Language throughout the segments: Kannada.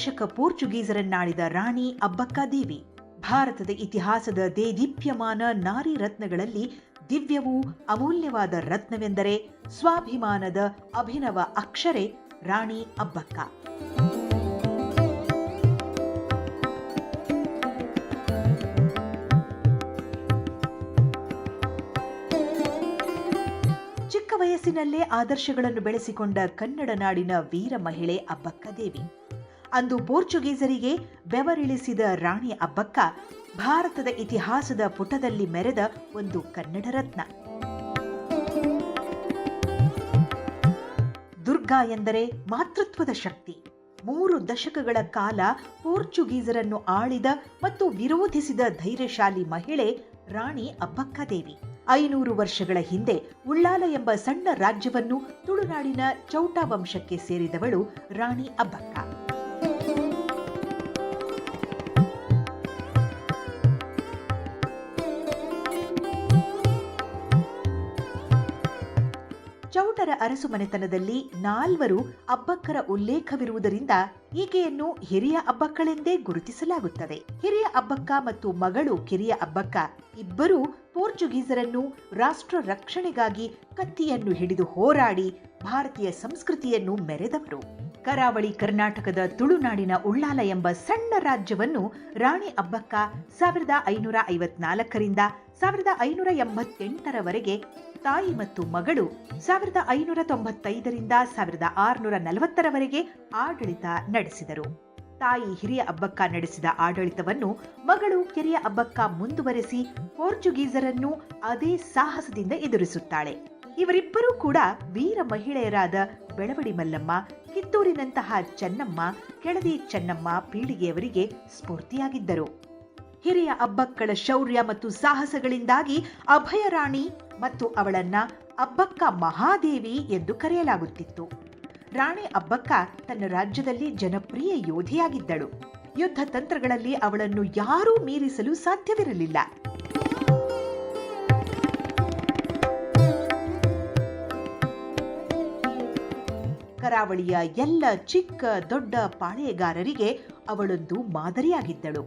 ದಶಕ ಪೋರ್ಚುಗೀಸರನ್ನಾಳಿದ ರಾಣಿ ಅಬ್ಬಕ್ಕ ದೇವಿ. ಭಾರತದ ಇತಿಹಾಸದ ದೇದೀಪ್ಯಮಾನ ನಾರಿ ರತ್ನಗಳಲ್ಲಿ ದಿವ್ಯವೂ ಅಮೂಲ್ಯವಾದ ರತ್ನವೆಂದರೆ ಸ್ವಾಭಿಮಾನದ ಅಭಿನವ ಅಕ್ಷರೆ ರಾಣಿ ಅಬ್ಬಕ್ಕ. ಚಿಕ್ಕ ವಯಸ್ಸಿನಲ್ಲೇ ಆದರ್ಶಗಳನ್ನು ಬೆಳೆಸಿಕೊಂಡ ಕನ್ನಡ ನಾಡಿನ ವೀರ ಮಹಿಳೆ ಅಬ್ಬಕ್ಕ ದೇವಿ. ಅಂದು ಪೋರ್ಚುಗೀಸರಿಗೆ ಬೆವರಿಳಿಸಿದ ರಾಣಿ ಅಬ್ಬಕ್ಕ ಭಾರತದ ಇತಿಹಾಸದ ಪುಟದಲ್ಲಿ ಮೆರೆದ ಒಂದು ಕನ್ನಡ ರತ್ನ. ದುರ್ಗಾ ಎಂದರೆ ಮಾತೃತ್ವದ ಶಕ್ತಿ. ಮೂರು ದಶಕಗಳ ಕಾಲ ಪೋರ್ಚುಗೀಸರನ್ನು ಆಳಿದ ಮತ್ತು ವಿರೋಧಿಸಿದ ಧೈರ್ಯಶಾಲಿ ಮಹಿಳೆ ರಾಣಿ ಅಬ್ಬಕ್ಕ ದೇವಿ. ಐನೂರು ವರ್ಷಗಳ ಹಿಂದೆ ಉಳ್ಳಾಲ ಎಂಬ ಸಣ್ಣ ರಾಜ್ಯವನ್ನು ತುಳುನಾಡಿನ ಚೌಟಾ ವಂಶಕ್ಕೆ ಸೇರಿದವಳು ರಾಣಿ ಅಬ್ಬಕ್ಕ ಚೌಟರ ಅರಸು ಮನೆತನದಲ್ಲಿ ನಾಲ್ವರು ಅಬ್ಬಕ್ಕರ ಉಲ್ಲೇಖವಿರುವುದರಿಂದ ಈಕೆಯನ್ನು ಹಿರಿಯ ಅಬ್ಬಕ್ಕಳೆಂದೇ ಗುರುತಿಸಲಾಗುತ್ತದೆ. ಹಿರಿಯ ಅಬ್ಬಕ್ಕ ಮತ್ತು ಮಗಳು ಕಿರಿಯ ಅಬ್ಬಕ್ಕ ಇಬ್ಬರೂ ಪೋರ್ಚುಗೀಸರನ್ನು ರಾಷ್ಟ್ರ ರಕ್ಷಣೆಗಾಗಿ ಕತ್ತಿಯನ್ನು ಹಿಡಿದು ಹೋರಾಡಿ ಭಾರತೀಯ ಸಂಸ್ಕೃತಿಯನ್ನು ಮೆರೆದವರು. ಕರಾವಳಿ ಕರ್ನಾಟಕದ ತುಳುನಾಡಿನ ಉಳ್ಳಾಲ ಎಂಬ ಸಣ್ಣ ರಾಜ್ಯವನ್ನು ರಾಣಿ ಅಬ್ಬಕ್ಕ ಸಾವಿರದ ಐನೂರ ಐವತ್ನಾಲ್ಕರಿಂದ ಸಾವಿರದ ಐನೂರ ಎಂಬತ್ತೆಂಟರವರೆಗೆ ತಾಯಿ ಮತ್ತು ಮಗಳು ಸಾವಿರದ ಐನೂರ ತೊಂಬತ್ತೈದರಿಂದ ಸಾವಿರದ ಆರುನೂರ ನಲವತ್ತರವರೆಗೆ ಆಡಳಿತ ನಡೆಸಿದರು. ತಾಯಿ ಹಿರಿಯ ಅಬ್ಬಕ್ಕ ನಡೆಸಿದ ಆಡಳಿತವನ್ನು ಮಗಳು ಕೆರೆಯ ಅಬ್ಬಕ್ಕ ಮುಂದುವರೆಸಿ ಪೋರ್ಚುಗೀಸರನ್ನು ಅದೇ ಸಾಹಸದಿಂದ ಎದುರಿಸುತ್ತಾಳೆ. ಇವರಿಬ್ಬರೂ ಕೂಡ ವೀರ ಮಹಿಳೆಯರಾದ ಬೆಳವಡಿ ಮಲ್ಲಮ್ಮ, ಕಿತ್ತೂರಿನಂತಹ ಚೆನ್ನಮ್ಮ, ಕೆಳದಿ ಚೆನ್ನಮ್ಮ ಪೀಳಿಗೆಯವರಿಗೆ ಸ್ಫೂರ್ತಿಯಾಗಿದ್ದರು. ಹಿರಿಯ ಅಬ್ಬಕ್ಕಳ ಶೌರ್ಯ ಮತ್ತು ಸಾಹಸಗಳಿಂದಾಗಿ ಅಭಯರಾಣಿ ಮತ್ತು ಅವಳನ್ನ ಅಬ್ಬಕ್ಕ ಮಹಾದೇವಿ ಎಂದು ಕರೆಯಲಾಗುತ್ತಿತ್ತು. ರಾಣಿ ಅಬ್ಬಕ್ಕ ತನ್ನ ರಾಜ್ಯದಲ್ಲಿ ಜನಪ್ರಿಯ ಯೋಧಿಯಾಗಿದ್ದಳು. ಯುದ್ಧ ತಂತ್ರಗಳಲ್ಲಿ ಅವಳನ್ನು ಯಾರೂ ಮೀರಿಸಲು ಸಾಧ್ಯವಿರಲಿಲ್ಲ. ಕರಾವಳಿಯ ಎಲ್ಲ ಚಿಕ್ಕ ದೊಡ್ಡ ಪಾಳೆಯಗಾರರಿಗೆ ಅವಳೊಂದು ಮಾದರಿಯಾಗಿದ್ದಳು.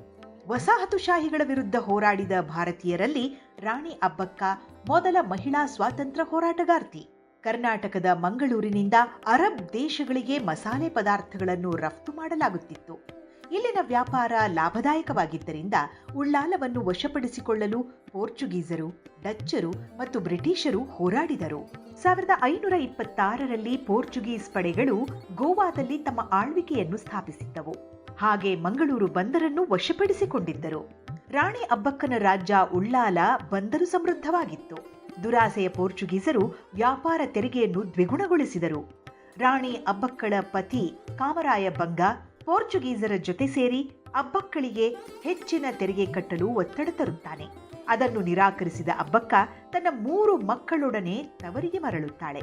ವಸಾಹತುಶಾಹಿಗಳ ವಿರುದ್ಧ ಹೋರಾಡಿದ ಭಾರತೀಯರಲ್ಲಿ ರಾಣಿ ಅಬ್ಬಕ್ಕ ಮೊದಲ ಮಹಿಳಾ ಸ್ವಾತಂತ್ರ್ಯ ಹೋರಾಟಗಾರ್ತಿ. ಕರ್ನಾಟಕದ ಮಂಗಳೂರಿನಿಂದ ಅರಬ್ ದೇಶಗಳಿಗೆ ಮಸಾಲೆ ಪದಾರ್ಥಗಳನ್ನು ರಫ್ತು ಮಾಡಲಾಗುತ್ತಿತ್ತು. ಇಲ್ಲಿನ ವ್ಯಾಪಾರ ಲಾಭದಾಯಕವಾಗಿದ್ದರಿಂದ ಉಳ್ಳಾಲವನ್ನು ವಶಪಡಿಸಿಕೊಳ್ಳಲು ಪೋರ್ಚುಗೀಸರು, ಡಚ್ಚರು ಮತ್ತು ಬ್ರಿಟಿಷರು ಹೋರಾಡಿದರು. ಸಾವಿರದ ಐನೂರ ಇಪ್ಪತ್ತಾರರಲ್ಲಿ ಪೋರ್ಚುಗೀಸ್ ಪಡೆಗಳು ಗೋವಾದಲ್ಲಿ ತಮ್ಮ ಆಳ್ವಿಕೆಯನ್ನು ಸ್ಥಾಪಿಸಿದ್ದವು. ಹಾಗೆ ಮಂಗಳೂರು ಬಂದರನ್ನು ವಶಪಡಿಸಿಕೊಂಡಿದ್ದರು. ರಾಣಿ ಅಬ್ಬಕ್ಕನ ರಾಜ್ಯ ಉಳ್ಳಾಲ ಬಂದರು ಸಮೃದ್ಧವಾಗಿತ್ತು. ದುರಾಸೆಯ ಪೋರ್ಚುಗೀಸರು ವ್ಯಾಪಾರ ತೆರಿಗೆಯನ್ನು ದ್ವಿಗುಣಗೊಳಿಸಿದರು. ರಾಣಿ ಅಬ್ಬಕ್ಕಳ ಪತಿ ಕಾಮರಾಯ ಬಂಗ ಪೋರ್ಚುಗೀಸರ ಜೊತೆ ಸೇರಿ ಅಬ್ಬಕ್ಕಳಿಗೆ ಹೆಚ್ಚಿನ ತೆರಿಗೆ ಕಟ್ಟಲು ಒತ್ತಡ ತರುತ್ತಾನೆ. ಅದನ್ನು ನಿರಾಕರಿಸಿದ ಅಬ್ಬಕ್ಕ ತನ್ನ ಮೂರು ಮಕ್ಕಳೊಡನೆ ತವರಿಗೆ ಮರಳುತ್ತಾಳೆ.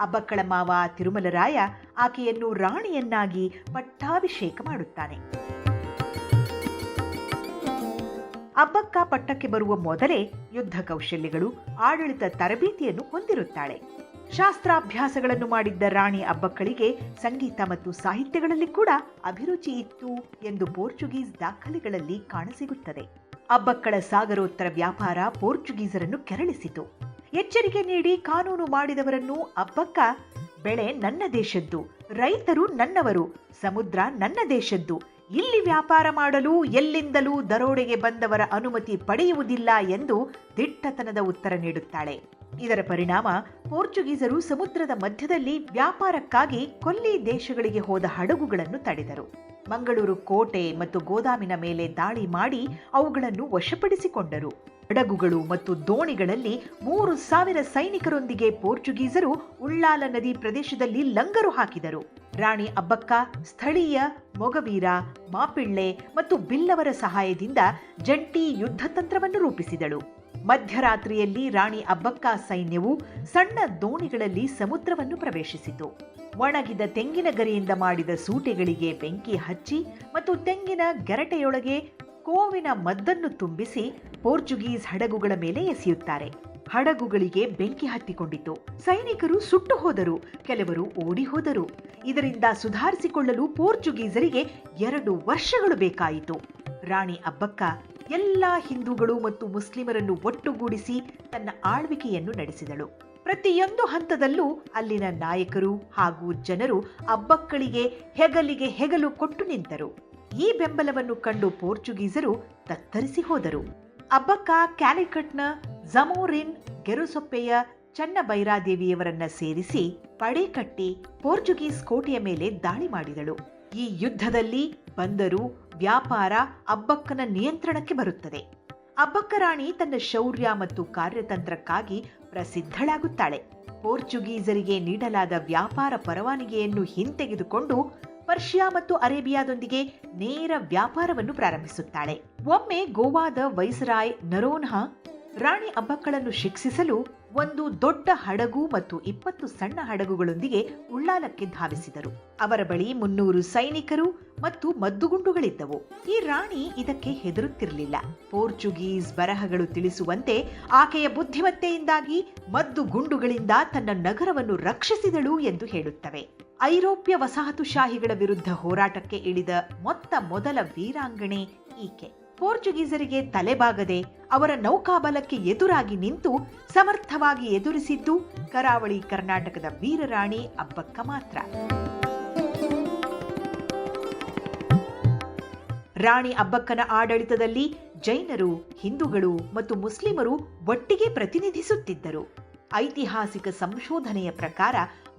ಅಬ್ಬಕ್ಕಳ ಮಾವ ತಿರುಮಲರಾಯ ಆಕೆಯನ್ನು ರಾಣಿಯನ್ನಾಗಿ ಪಟ್ಟಾಭಿಷೇಕ ಮಾಡುತ್ತಾನೆ. ಅಬ್ಬಕ್ಕ ಪಟ್ಟಕ್ಕೆ ಬರುವ ಮೊದಲೇ ಯುದ್ಧ ಕೌಶಲ್ಯಗಳು ಆಡಳಿತ ತರಬೇತಿಯನ್ನು ಹೊಂದಿರುತ್ತಾಳೆ. ಶಾಸ್ತ್ರಾಭ್ಯಾಸಗಳನ್ನು ಮಾಡಿದ್ದ ರಾಣಿ ಅಬ್ಬಕ್ಕಳಿಗೆ ಸಂಗೀತ ಮತ್ತು ಸಾಹಿತ್ಯಗಳಲ್ಲಿ ಕೂಡ ಅಭಿರುಚಿ ಇತ್ತು ಎಂದು ಪೋರ್ಚುಗೀಸ್ ದಾಖಲೆಗಳಲ್ಲಿ ಕಾಣಸಿಗುತ್ತದೆ. ಅಬ್ಬಕ್ಕಳ ಸಾಗರೋತ್ತರ ವ್ಯಾಪಾರ ಪೋರ್ಚುಗೀಸರನ್ನು ಕೆರಳಿಸಿತು. ಎಚ್ಚರಿಕೆ ನೀಡಿ ಕಾನೂನು ಮಾಡಿದವರನ್ನು ಅಬ್ಬಕ್ಕ, ಬೆಳೆ ನನ್ನ ದೇಶದ್ದು, ರೈತರು ನನ್ನವರು, ಸಮುದ್ರ ನನ್ನ ದೇಶದ್ದು, ಇಲ್ಲಿ ವ್ಯಾಪಾರ ಮಾಡಲು ಎಲ್ಲಿಂದಲೂ ದರೋಡೆಗೆ ಬಂದವರ ಅನುಮತಿ ಪಡೆಯುವುದಿಲ್ಲ ಎಂದು ದಿಟ್ಟತನದ ಉತ್ತರ ನೀಡುತ್ತಾಳೆ. ಇದರ ಪರಿಣಾಮ ಪೋರ್ಚುಗೀಸರು ಸಮುದ್ರದ ಮಧ್ಯದಲ್ಲಿ ವ್ಯಾಪಾರಕ್ಕಾಗಿ ಕೊಲ್ಲಿ ದೇಶಗಳಿಗೆ ಹೋದ ಹಡಗುಗಳನ್ನು ತಡೆದರು. ಮಂಗಳೂರು ಕೋಟೆ ಮತ್ತು ಗೋದಾಮಿನ ಮೇಲೆ ದಾಳಿ ಮಾಡಿ ಅವುಗಳನ್ನು ವಶಪಡಿಸಿಕೊಂಡರು. ಹಡಗುಗಳು ಮತ್ತು ದೋಣಿಗಳಲ್ಲಿ ಮೂರು ಸಾವಿರ ಸೈನಿಕರೊಂದಿಗೆ ಪೋರ್ಚುಗೀಸರು ಉಳ್ಳಾಲ ನದಿ ಪ್ರದೇಶದಲ್ಲಿ ಲಂಗರು ಹಾಕಿದರು. ರಾಣಿ ಅಬ್ಬಕ್ಕ, ಸ್ಥಳೀಯ ಮೊಗವೀರ, ಮಾಪಿಳ್ಳೆ ಮತ್ತು ಬಿಲ್ಲವರ ಸಹಾಯದಿಂದ ಜಂಟಿ ಯುದ್ಧತಂತ್ರವನ್ನು ರೂಪಿಸಿದಳು. ಮಧ್ಯರಾತ್ರಿಯಲ್ಲಿ ರಾಣಿ ಅಬ್ಬಕ್ಕ ಸೈನ್ಯವು ಸಣ್ಣ ದೋಣಿಗಳಲ್ಲಿ ಸಮುದ್ರವನ್ನು ಪ್ರವೇಶಿಸಿತು. ಒಣಗಿದ ತೆಂಗಿನ ಗರಿಯಿಂದ ಮಾಡಿದ ಸೂಟೆಗಳಿಗೆ ಬೆಂಕಿ ಹಚ್ಚಿ ಮತ್ತು ತೆಂಗಿನ ಗೆರಟೆಯೊಳಗೆ ಕೋವಿನ ಮದ್ದನ್ನು ತುಂಬಿಸಿ ಪೋರ್ಚುಗೀಸ್ ಹಡಗುಗಳ ಮೇಲೆ ಎಸೆಯುತ್ತಾರೆ. ಹಡಗುಗಳಿಗೆ ಬೆಂಕಿ ಹತ್ತಿಕೊಂಡಿತು. ಸೈನಿಕರು ಸುಟ್ಟು ಹೋದರು. ಕೆಲವರು ಓಡಿ ಹೋದರು. ಇದರಿಂದ ಸುಧಾರಿಸಿಕೊಳ್ಳಲು ಪೋರ್ಚುಗೀಸರಿಗೆ ಎರಡು ವರ್ಷಗಳು ಬೇಕಾಯಿತು. ರಾಣಿ ಅಬ್ಬಕ್ಕ ಎಲ್ಲಾ ಹಿಂದೂಗಳು ಮತ್ತು ಮುಸ್ಲಿಮರನ್ನು ಒಟ್ಟುಗೂಡಿಸಿ ತನ್ನ ಆಳ್ವಿಕೆಯನ್ನು ನಡೆಸಿದಳು. ಪ್ರತಿಯೊಂದು ಹಂತದಲ್ಲೂ ಅಲ್ಲಿನ ನಾಯಕರು ಹಾಗೂ ಜನರು ಅಬ್ಬಕ್ಕಳಿಗೆ ಹೆಗಲಿಗೆ ಹೆಗಲು ಕೊಟ್ಟು ನಿಂತರು. ಈ ಬೆಂಬಲವನ್ನು ಕಂಡು ಪೋರ್ಚುಗೀಸರು ತತ್ತರಿಸಿ ಹೋದರು. ಅಬ್ಬಕ್ಕ ಕ್ಯಾಲಿಕಟ್ನ ಜಮೋರಿನ್ ಗೆರುಸೊಪ್ಪೆಯ ಚನ್ನಬೈರಾದೇವಿಯವರನ್ನ ಸೇರಿಸಿ ಪಡೆ ಕಟ್ಟಿ ಪೋರ್ಚುಗೀಸ್ ಕೋಟೆಯ ಮೇಲೆ ದಾಳಿ ಮಾಡಿದಳು. ಈ ಯುದ್ಧದಲ್ಲಿ ಬಂದರು ವ್ಯಾಪಾರ ಅಬ್ಬಕ್ಕನ ನಿಯಂತ್ರಣಕ್ಕೆ ಬರುತ್ತದೆ. ಅಬ್ಬಕ್ಕ ರಾಣಿ ತನ್ನ ಶೌರ್ಯ ಮತ್ತು ಕಾರ್ಯತಂತ್ರಕ್ಕಾಗಿ ಪ್ರಸಿದ್ಧಳಾಗುತ್ತಾಳೆ. ಪೋರ್ಚುಗೀಸರಿಗೆ ನೀಡಲಾದ ವ್ಯಾಪಾರ ಪರವಾನಗಿಯನ್ನು ಹಿಂತೆಗೆದುಕೊಂಡು ಪರ್ಷಿಯಾ ಮತ್ತು ಅರೇಬಿಯಾದೊಂದಿಗೆ ನೇರ ವ್ಯಾಪಾರವನ್ನು ಪ್ರಾರಂಭಿಸುತ್ತಾಳೆ. ಒಮ್ಮೆ ಗೋವಾದ ವೈಸರಾಯ್ ನರೋನ್ಹಾ ರಾಣಿ ಅಬ್ಬಕ್ಕಳನ್ನು ಶಿಕ್ಷಿಸಲು ಒಂದು ದೊಡ್ಡ ಹಡಗು ಮತ್ತು ಇಪ್ಪತ್ತು ಸಣ್ಣ ಹಡಗುಗಳೊಂದಿಗೆ ಉಳ್ಳಾಲಕ್ಕೆ ಧಾವಿಸಿದರು. ಅವರ ಬಳಿ ಮುನ್ನೂರು ಸೈನಿಕರು ಮತ್ತು ಮದ್ದುಗುಂಡುಗಳಿದ್ದವು. ಈ ರಾಣಿ ಇದಕ್ಕೆ ಹೆದರುತ್ತಿರಲಿಲ್ಲ. ಪೋರ್ಚುಗೀಸ್ ಬರಹಗಳು ತಿಳಿಸುವಂತೆ ಆಕೆಯ ಬುದ್ಧಿಮತ್ತೆಯಿಂದಾಗಿ ಮದ್ದುಗುಂಡುಗಳಿಂದ ತನ್ನ ನಗರವನ್ನು ರಕ್ಷಿಸಿದಳು ಎಂದು ಹೇಳುತ್ತವೆ. ಐರೋಪ್ಯ ವಸಾಹತುಶಾಹಿಗಳ ವಿರುದ್ಧ ಹೋರಾಟಕ್ಕೆ ಇಳಿದ ಮೊತ್ತ ಮೊದಲ ವೀರಾಂಗಣೆ ಈಕೆ. ಪೋರ್ಚುಗೀಸರಿಗೆ ತಲೆಬಾಗದೆ ಅವರ ನೌಕಾಬಲಕ್ಕೆ ಎದುರಾಗಿ ನಿಂತು ಸಮರ್ಥವಾಗಿ ಎದುರಿಸಿದ್ದು ಕರಾವಳಿ ಕರ್ನಾಟಕದ ವೀರರಾಣಿ ಅಬ್ಬಕ್ಕ ಮಾತ್ರ. ರಾಣಿ ಅಬ್ಬಕ್ಕನ ಆಡಳಿತದಲ್ಲಿ ಜೈನರು, ಹಿಂದೂಗಳು ಮತ್ತು ಮುಸ್ಲಿಮರು ಒಟ್ಟಿಗೆ ಪ್ರತಿನಿಧಿಸುತ್ತಿದ್ದರು. ಐತಿಹಾಸಿಕ ಸಂಶೋಧನೆಯ ಪ್ರಕಾರ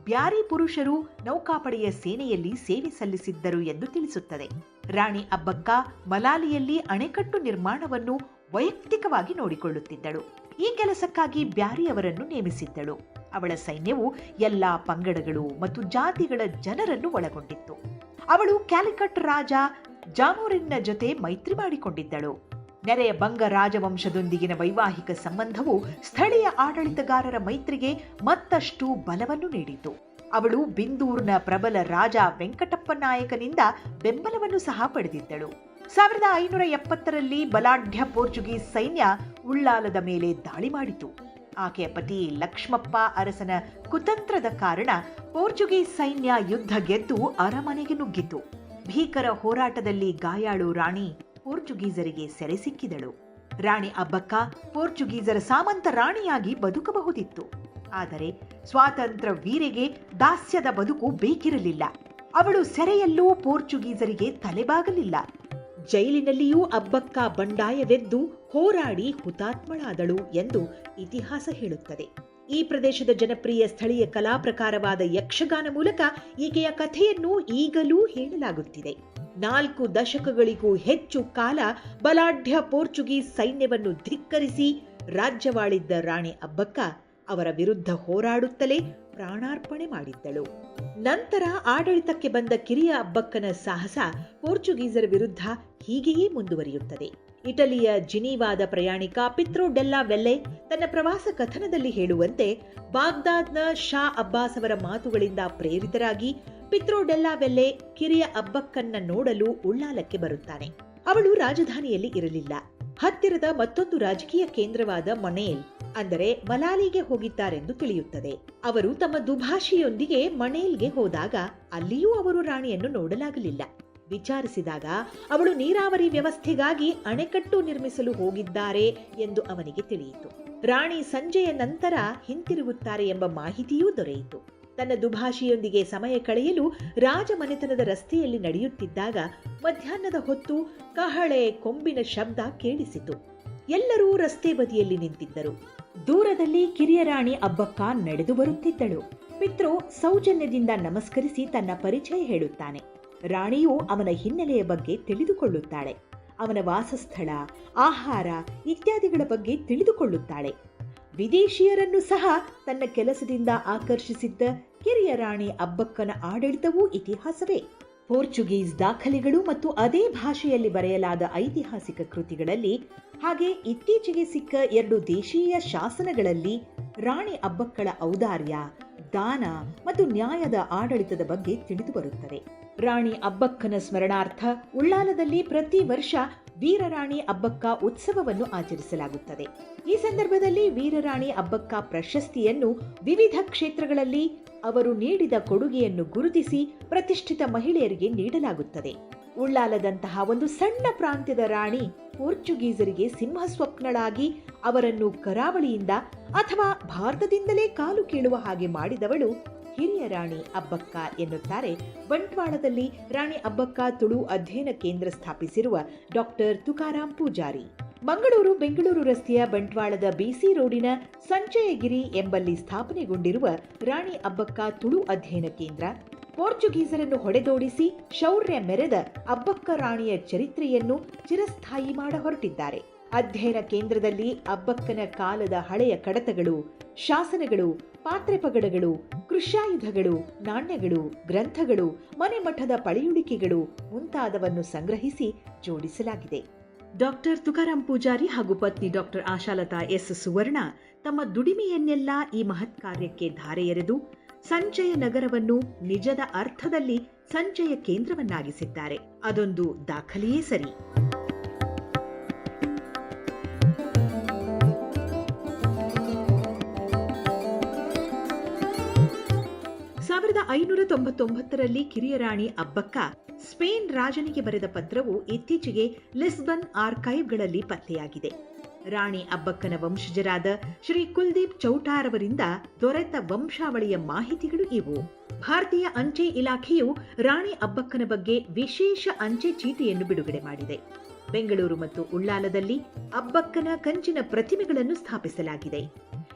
ಬ್ಯಾರಿ ಪುರುಷರು ನೌಕಾಪಡೆಯ ಸೇನೆಯಲ್ಲಿ ಸೇವೆ ಸಲ್ಲಿಸಿದ್ದರು ಎಂದು ತಿಳಿಸುತ್ತದೆ. ರಾಣಿ ಅಬ್ಬಕ್ಕ ಮಲಾಲಿಯಲ್ಲಿ ಅಣೆಕಟ್ಟು ನಿರ್ಮಾಣವನ್ನು ವೈಯಕ್ತಿಕವಾಗಿ ನೋಡಿಕೊಳ್ಳುತ್ತಿದ್ದಳು. ಈ ಕೆಲಸಕ್ಕಾಗಿ ಬ್ಯಾರಿ ಅವರನ್ನು ನೇಮಿಸಿದ್ದಳು. ಅವಳ ಸೈನ್ಯವು ಎಲ್ಲಾ ಪಂಗಡಗಳು ಮತ್ತು ಜಾತಿಗಳ ಜನರನ್ನು ಒಳಗೊಂಡಿತ್ತು. ಅವಳು ಕ್ಯಾಲಿಕಟ್ ರಾಜ ಜಾಮೋರಿನ್ನ ಜೊತೆ ಮೈತ್ರಿ ಮಾಡಿಕೊಂಡಿದ್ದಳು. ನೆರೆಯ ಬಂಗ ರಾಜವಂಶದೊಂದಿಗಿನ ವೈವಾಹಿಕ ಸಂಬಂಧವು ಸ್ಥಳೀಯ ಆಡಳಿತಗಾರರ ಮೈತ್ರಿಗೆ ಮತ್ತಷ್ಟು ಬಲವನ್ನು ನೀಡಿತು. ಅವಳು ಬಿಂದೂರ್ನ ಪ್ರಬಲ ರಾಜ ವೆಂಕಟಪ್ಪ ನಾಯಕನಿಂದ ಬೆಂಬಲವನ್ನು ಸಹ ಪಡೆದಿದ್ದಳು. ಸಾವಿರದ ಐನೂರ ಎಪ್ಪತ್ತರಲ್ಲಿ ಬಲಾಢ್ಯ ಪೋರ್ಚುಗೀಸ್ ಸೈನ್ಯ ಉಳ್ಳಾಲದ ಮೇಲೆ ದಾಳಿ ಮಾಡಿತು. ಆಕೆಯ ಪತಿ ಲಕ್ಷ್ಮಪ್ಪ ಅರಸನ ಕುತಂತ್ರದ ಕಾರಣ ಪೋರ್ಚುಗೀಸ್ ಸೈನ್ಯ ಯುದ್ಧ ಗೆದ್ದು ಅರಮನೆಗೆ ನುಗ್ಗಿತು. ಭೀಕರ ಹೋರಾಟದಲ್ಲಿ ಗಾಯಾಳು ರಾಣಿ ಪೋರ್ಚುಗೀಸರಿಗೆ ಸೆರೆ ಸಿಕ್ಕಿದಳು. ರಾಣಿ ಅಬ್ಬಕ್ಕ ಪೋರ್ಚುಗೀಸರ ಸಾಮಂತ ರಾಣಿಯಾಗಿ ಬದುಕಬಹುದಿತ್ತು. ಆದರೆ ಸ್ವಾತಂತ್ರ್ಯ ವೀರೆಗೆ ದಾಸ್ಯದ ಬದುಕು ಬೇಕಿರಲಿಲ್ಲ. ಅವಳು ಸೆರೆಯಲ್ಲೂ ಪೋರ್ಚುಗೀಸರಿಗೆ ತಲೆಬಾಗಲಿಲ್ಲ. ಜೈಲಿನಲ್ಲಿಯೂ ಅಬ್ಬಕ್ಕ ಬಂಡಾಯವೆದ್ದು ಹೋರಾಡಿ ಹುತಾತ್ಮಳಾದಳು ಎಂದು ಇತಿಹಾಸ ಹೇಳುತ್ತದೆ. ಈ ಪ್ರದೇಶದ ಜನಪ್ರಿಯ ಸ್ಥಳೀಯ ಕಲಾ ಪ್ರಕಾರವಾದ ಯಕ್ಷಗಾನ ಮೂಲಕ ಈಕೆಯ ಕಥೆಯನ್ನು ಈಗಲೂ ಹೇಳಲಾಗುತ್ತಿದೆ. ನಾಲ್ಕು ದಶಕಗಳಿಗೂ ಹೆಚ್ಚು ಕಾಲ ಬಲಾಢ್ಯ ಪೋರ್ಚುಗೀಸ್ ಸೈನ್ಯವನ್ನು ಧಿಕ್ಕರಿಸಿ ರಾಜ್ಯವಾಳಿದ್ದ ರಾಣಿ ಅಬ್ಬಕ್ಕ ಅವರ ವಿರುದ್ಧ ಹೋರಾಡುತ್ತಲೇ ಪ್ರಾಣಾರ್ಪಣೆ ಮಾಡಿದ್ದಳು. ನಂತರ ಆಡಳಿತಕ್ಕೆ ಬಂದ ಕಿರಿಯ ಅಬ್ಬಕ್ಕನ ಸಾಹಸ ಪೋರ್ಚುಗೀಸರ ವಿರುದ್ಧ ಹೀಗೆಯೇ ಮುಂದುವರಿಯುತ್ತದೆ. ಇಟಲಿಯ ಜಿನೀವಾದ ಪ್ರಯಾಣಿಕ ಪಿತ್ರೋ ಡೆಲ್ಲಾ ವೆಲ್ಲೆ ತನ್ನ ಪ್ರವಾಸ ಕಥನದಲ್ಲಿ ಹೇಳುವಂತೆ ಬಾಗ್ದಾದ್ನ ಶಾ ಅಬ್ಬಾಸ್ ಅವರ ಮಾತುಗಳಿಂದ ಪ್ರೇರಿತರಾಗಿ ಪಿತ್ರೋ ಡೆಲ್ಲಾ ವೆಲ್ಲೆ ಕಿರಿಯ ಅಬ್ಬಕ್ಕನ್ನ ನೋಡಲು ಉಳ್ಳಾಲಕ್ಕೆ ಬರುತ್ತಾನೆ. ಅವಳು ರಾಜಧಾನಿಯಲ್ಲಿ ಇರಲಿಲ್ಲ. ಹತ್ತಿರದ ಮತ್ತೊಂದು ರಾಜಕೀಯ ಕೇಂದ್ರವಾದ ಮಣೇಲ್, ಅಂದರೆ ಮಲಾಲಿಗೆ ಹೋಗಿದ್ದಾರೆಂದು ತಿಳಿಯುತ್ತದೆ. ಅವರು ತಮ್ಮ ದುಭಾಷಿಯೊಂದಿಗೆ ಮಣೇಲ್ಗೆ ಹೋದಾಗ ಅಲ್ಲಿಯೂ ಅವರು ರಾಣಿಯನ್ನು ನೋಡಲಾಗಲಿಲ್ಲ. ವಿಚಾರಿಸಿದಾಗ, ಅವಳು ನೀರಾವರಿ ವ್ಯವಸ್ಥೆಗಾಗಿ ಅಣೆಕಟ್ಟು ನಿರ್ಮಿಸಲು ಹೋಗಿದ್ದಾರೆ ಎಂದು ಅವನಿಗೆ ತಿಳಿಯಿತು. ರಾಣಿ ಸಂಜೆಯ ನಂತರ ಹಿಂತಿರುಗುತ್ತಾರೆ ಎಂಬ ಮಾಹಿತಿಯೂ ದೊರೆಯಿತು. ತನ್ನ ದುಭಾಷಿಯೊಂದಿಗೆ ಸಮಯ ಕಳೆಯಲು ರಾಜಮನೆತನದ ರಸ್ತೆಯಲ್ಲಿ ನಡೆಯುತ್ತಿದ್ದಾಗ ಮಧ್ಯಾಹ್ನದ ಹೊತ್ತು ಕಹಳೆ ಕೊಂಬಿನ ಶಬ್ದ ಕೇಳಿಸಿತು. ಎಲ್ಲರೂ ರಸ್ತೆ ಬದಿಯಲ್ಲಿ ನಿಂತಿದ್ದರು. ದೂರದಲ್ಲಿ ಕಿರಿಯ ರಾಣಿ ಅಬ್ಬಕ್ಕ ನಡೆದು ಬರುತ್ತಿದ್ದಳು. ಪಿತೃ ಸೌಜನ್ಯದಿಂದ ನಮಸ್ಕರಿಸಿ ತನ್ನ ಪರಿಚಯ ಹೇಳುತ್ತಾನೆ. ರಾಣಿಯು ಅವನ ಹಿನ್ನೆಲೆಯ ಬಗ್ಗೆ ತಿಳಿದುಕೊಳ್ಳುತ್ತಾಳೆ. ಅವನ ವಾಸಸ್ಥಳ, ಆಹಾರ ಇತ್ಯಾದಿಗಳ ಬಗ್ಗೆ ತಿಳಿದುಕೊಳ್ಳುತ್ತಾಳೆ. ವಿದೇಶಿಯರನ್ನು ಸಹ ತನ್ನ ಕೆಲಸದಿಂದ ಆಕರ್ಷಿಸಿದ್ದ ಕಿರಿಯ ರಾಣಿ ಅಬ್ಬಕ್ಕನ ಆಡಳಿತವೂ ಇತಿಹಾಸವೇ. ಪೋರ್ಚುಗೀಸ್ ದಾಖಲೆಗಳು ಮತ್ತು ಅದೇ ಭಾಷೆಯಲ್ಲಿ ಬರೆಯಲಾದ ಐತಿಹಾಸಿಕ ಕೃತಿಗಳಲ್ಲಿ, ಹಾಗೆ ಇತ್ತೀಚೆಗೆ ಸಿಕ್ಕ ಎರಡು ದೇಶೀಯ ಶಾಸನಗಳಲ್ಲಿ ರಾಣಿ ಅಬ್ಬಕ್ಕಳ ಔದಾರ್ಯ ದಾನ ಮತ್ತು ನ್ಯಾಯದ ಆಡಳಿತದ ಬಗ್ಗೆ ತಿಳಿದು ಬರುತ್ತದೆ. ರಾಣಿ ಅಬ್ಬಕ್ಕನ ಸ್ಮರಣಾರ್ಥ ಉಳ್ಳಾಲದಲ್ಲಿ ಪ್ರತಿ ವರ್ಷ ವೀರರಾಣಿ ಅಬ್ಬಕ್ಕ ಉತ್ಸವವನ್ನು ಆಚರಿಸಲಾಗುತ್ತದೆ. ಈ ಸಂದರ್ಭದಲ್ಲಿ ವೀರರಾಣಿ ಅಬ್ಬಕ್ಕ ಪ್ರಶಸ್ತಿಯನ್ನು ವಿವಿಧ ಕ್ಷೇತ್ರಗಳಲ್ಲಿ ಅವರು ನೀಡಿದ ಕೊಡುಗೆಯನ್ನು ಗುರುತಿಸಿ ಪ್ರತಿಷ್ಠಿತ ಮಹಿಳೆಯರಿಗೆ ನೀಡಲಾಗುತ್ತದೆ. ಉಳ್ಳಾಲದಂತಹ ಒಂದು ಸಣ್ಣ ಪ್ರಾಂತ್ಯದ ರಾಣಿ ಪೋರ್ಚುಗೀಸರಿಗೆ ಸಿಂಹಸ್ವಪ್ನಳಾಗಿ ಅವರನ್ನು ಕರಾವಳಿಯಿಂದ ಅಥವಾ ಭಾರತದಿಂದಲೇ ಕಾಲು ಕೀಳುವ ಹಾಗೆ ಮಾಡಿದವಳು ಹಿರಿಯ ರಾಣಿ ಅಬ್ಬಕ್ಕ ಎನ್ನುತ್ತಾರೆ. ಬಂಟ್ವಾಳದಲ್ಲಿ ರಾಣಿ ಅಬ್ಬಕ್ಕ ತುಳು ಅಧ್ಯಯನ ಕೇಂದ್ರ ಸ್ಥಾಪಿಸಿರುವ ಡಾಕ್ಟರ್ ತುಕಾರಾಂ ಪೂಜಾರಿ. ಮಂಗಳೂರು ಬೆಂಗಳೂರು ರಸ್ತೆಯ ಬಂಟ್ವಾಳದ ಬಿಸಿ ರೋಡಿನ ಸಂಚಯಗಿರಿ ಎಂಬಲ್ಲಿ ಸ್ಥಾಪನೆಗೊಂಡಿರುವ ರಾಣಿ ಅಬ್ಬಕ್ಕ ತುಳು ಅಧ್ಯಯನ ಕೇಂದ್ರ ಪೋರ್ಚುಗೀಸರನ್ನು ಹೊಡೆದೋಡಿಸಿ ಶೌರ್ಯ ಮೆರೆದ ಅಬ್ಬಕ್ಕ ರಾಣಿಯ ಚರಿತ್ರೆಯನ್ನು ಚಿರಸ್ಥಾಯಿ ಮಾಡ ಹೊರಟಿದ್ದಾರೆ. ಅಧ್ಯಯನ ಕೇಂದ್ರದಲ್ಲಿ ಅಬ್ಬಕ್ಕನ ಕಾಲದ ಹಳೆಯ ಕಡತಗಳು, ಶಾಸನಗಳು ಪಾತ್ರೆ ಪಗಡಗಳು ಕೃಷಾಯುಧಗಳು, ನಾಣ್ಯಗಳು, ಗ್ರಂಥಗಳು, ಮನೆಮಠದ ಪಳೆಯುಳಿಕೆಗಳು ಮುಂತಾದವನ್ನು ಸಂಗ್ರಹಿಸಿ ಜೋಡಿಸಲಾಗಿದೆ. ಡಾಕ್ಟರ್ ತುಕಾರಾಂ ಪೂಜಾರಿ ಹಾಗೂ ಪತ್ನಿ ಡಾಕ್ಟರ್ ಆಶಾಲತಾ ಎಸ್. ಸುವರ್ಣ ತಮ್ಮ ದುಡಿಮೆಯನ್ನೆಲ್ಲ ಈ ಮಹತ್ ಕಾರ್ಯಕ್ಕೆ ಧಾರೆ ಎರೆದು ಸಂಚಯ ನಗರವನ್ನು ನಿಜದ ಅರ್ಥದಲ್ಲಿ ಸಂಚಯ ಕೇಂದ್ರವನ್ನಾಗಿಸಿದ್ದಾರೆ. ಅದೊಂದು ದಾಖಲೆಯೇ ಸರಿ. ಸಾವಿರದ ಐನೂರ ತೊಂಬತ್ತೊಂಬತ್ತರಲ್ಲಿ ಕಿರಿಯ ರಾಣಿ ಅಬ್ಬಕ್ಕ, ಸ್ಪೇನ್ ರಾಜನಿಗೆ ಬರೆದ ಪತ್ರವು ಇತ್ತೀಚೆಗೆ ಲಿಸ್ಬನ್ ಆರ್ಕೈವ್ಗಳಲ್ಲಿ ಪತ್ತೆಯಾಗಿದೆ. ರಾಣಿ ಅಬ್ಬಕ್ಕನ ವಂಶಜರಾದ ಶ್ರೀ ಕುಲ್ದೀಪ್ ಚೌಟಾರವರಿಂದ ದೊರೆತ ವಂಶಾವಳಿಯ ಮಾಹಿತಿಗಳು ಇವು. ಭಾರತೀಯ ಅಂಚೆ ಇಲಾಖೆಯು ರಾಣಿ ಅಬ್ಬಕ್ಕನ ಬಗ್ಗೆ ವಿಶೇಷ ಅಂಚೆ ಚೀಟಿಯನ್ನು ಬಿಡುಗಡೆ ಮಾಡಿದೆ. ಬೆಂಗಳೂರು ಮತ್ತು ಉಳ್ಳಾಲದಲ್ಲಿ ಅಬ್ಬಕ್ಕನ ಕಂಚಿನ ಪ್ರತಿಮೆಗಳನ್ನು ಸ್ಥಾಪಿಸಲಾಗಿದೆ.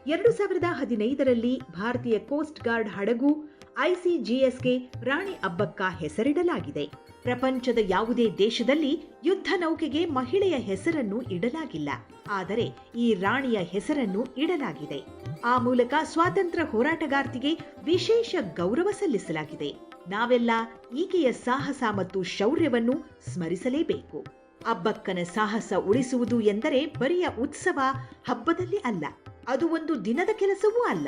ಎರಡು ಸಾವಿರದ ಹದಿನೈದರಲ್ಲಿ ಭಾರತೀಯ ಕೋಸ್ಟ್ ಗಾರ್ಡ್ ಹಡಗು ಐಸಿಜಿಎಸ್ಗೆ ರಾಣಿ ಅಬ್ಬಕ್ಕ ಹೆಸರಿಡಲಾಗಿದೆ. ಪ್ರಪಂಚದ ಯಾವುದೇ ದೇಶದಲ್ಲಿ ಯುದ್ಧ ನೌಕೆಗೆ ಮಹಿಳೆಯ ಹೆಸರನ್ನು ಇಡಲಾಗಿಲ್ಲ. ಆದರೆ ಈ ರಾಣಿಯ ಹೆಸರನ್ನು ಇಡಲಾಗಿದೆ. ಆ ಮೂಲಕ ಸ್ವಾತಂತ್ರ್ಯ ಹೋರಾಟಗಾರ್ತಿಗೆ ವಿಶೇಷ ಗೌರವ ಸಲ್ಲಿಸಲಾಗಿದೆ. ನಾವೆಲ್ಲ ಈಕೆಯ ಸಾಹಸ ಮತ್ತು ಶೌರ್ಯವನ್ನು ಸ್ಮರಿಸಲೇಬೇಕು. ಅಬ್ಬಕ್ಕನ ಸಾಹಸ ಉಳಿಸುವುದು ಎಂದರೆ ಬರಿಯ ಉತ್ಸವ ಹಬ್ಬದಲ್ಲಿ ಅಲ್ಲ. ಅದು ಒಂದು ದಿನದ ಕೆಲಸವೂ ಅಲ್ಲ.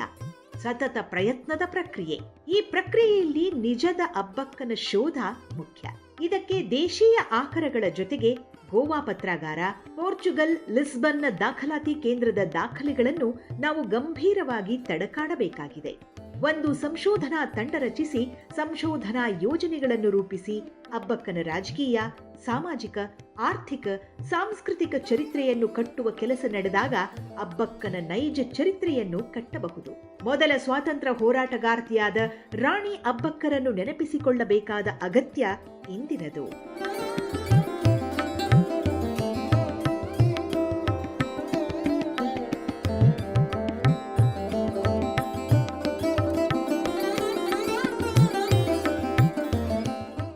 ಸತತ ಪ್ರಯತ್ನದ ಪ್ರಕ್ರಿಯೆ. ಈ ಪ್ರಕ್ರಿಯೆಯಲ್ಲಿ ನಿಜದ ಅಬ್ಬಕ್ಕನ ಶೋಧ ಮುಖ್ಯ. ಇದಕ್ಕೆ ದೇಶೀಯ ಆಕರಗಳ ಜೊತೆಗೆ ಗೋವಾ ಪತ್ರಾಗಾರ, ಪೋರ್ಚುಗಲ್, ಲಿಸ್ಬನ್ನ ದಾಖಲಾತಿ ಕೇಂದ್ರದ ದಾಖಲೆಗಳನ್ನು ನಾವು ಗಂಭೀರವಾಗಿ ತಡಕಾಡಬೇಕಾಗಿದೆ. ಒಂದು ಸಂಶೋಧನಾ ತಂಡ ರಚಿಸಿ, ಸಂಶೋಧನಾ ಯೋಜನೆಗಳನ್ನು ರೂಪಿಸಿ, ಅಬ್ಬಕ್ಕನ ರಾಜಕೀಯ ಸಾಮಾಜಿಕ, ಆರ್ಥಿಕ, ಸಾಂಸ್ಕೃತಿಕ ಚರಿತ್ರೆಯನ್ನು ಕಟ್ಟುವ ಕೆಲಸ ನಡೆದಾಗ ಅಬ್ಬಕ್ಕನ ನೈಜ ಚರಿತ್ರೆಯನ್ನು ಕಟ್ಟಬಹುದು. ಮೊದಲ ಸ್ವಾತಂತ್ರ್ಯ ಹೋರಾಟಗಾರ್ತಿಯಾದ ರಾಣಿ ಅಬ್ಬಕ್ಕರನ್ನು ನೆನಪಿಸಿಕೊಳ್ಳಬೇಕಾದ ಅಗತ್ಯ ಇಂದಿನದು.